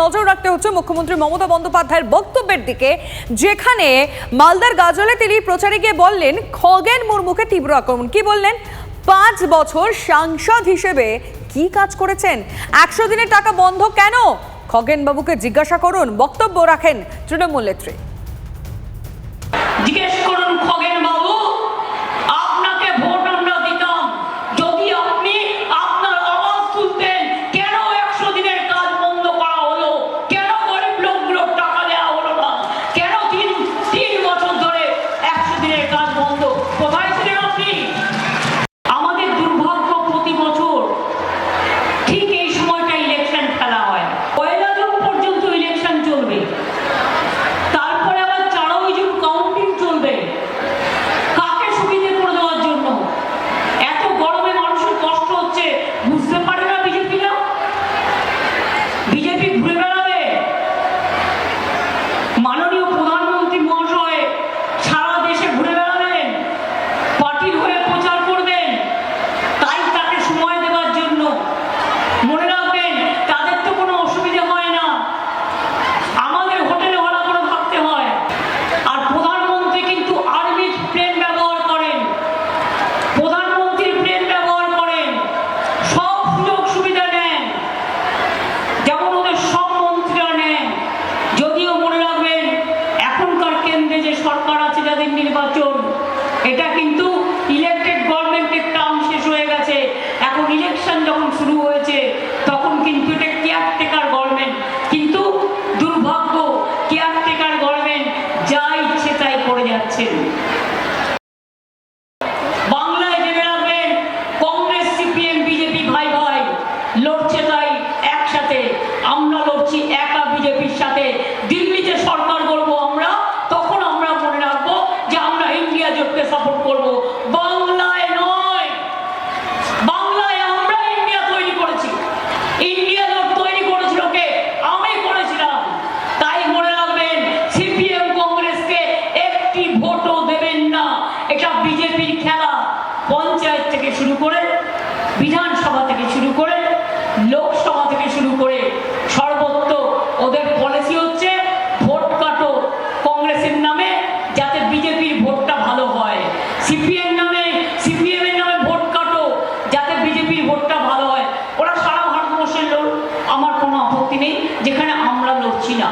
নজর রাখতে হচ্ছে মুখ্যমন্ত্রী মমতা বন্দ্যোপাধ্যায়ের বক্তব্যের দিকে, যেখানে মালদার গাজলে তিনি প্রচারে গিয়ে বললেন, খগেন মুর্মুকে তীব্র আক্রমণ। কি বললেন? পাঁচ বছর সাংসদ হিসেবে কি কাজ করেছেন? একশো দিনের টাকা বন্ধ কেন? খগেন বাবুকে জিজ্ঞাসা করুন, বক্তব্য রাখেন তৃণমূল নেত্রী। জিজ্ঞেস করুন খগেন বাবু আপনাকে ভোট আমরা দিতাম যদি আপনি আপনার আওয়াজ তুলতেন কেন একশো দিনের কাজ বন্ধ করা হলো কেন গরিব লোকগুলোর টাকা দেওয়া হলো না কেন তিন তিন বছর ধরে একশো দিনের কাজ বন্ধ যাচ্ছেন। বাংলায় রাখবেন কংগ্রেস বিজেপি ভাই ভাই। লড়ছে তাই একসাথে। আমরা লড়ছি একা সাথে। থেকে শুরু করে বিধানসভা থেকে শুরু করে লোকসভা থেকে শুরু করে সর্বত্র ওদের পলিসি হচ্ছে ভোট কাটো কংগ্রেসের নামে যাতে বিজেপির ভোটটা ভালো হয়। সিপিএম নামে সিপিএম এর নামে ভোট কাটো যাতে বিজেপির ভোটটা ভালো হয়। ওরা সারা ভারতবর্ষের লোক, আমার কোনো আপত্তি নেই, যেখানে আমরা লড়ছি না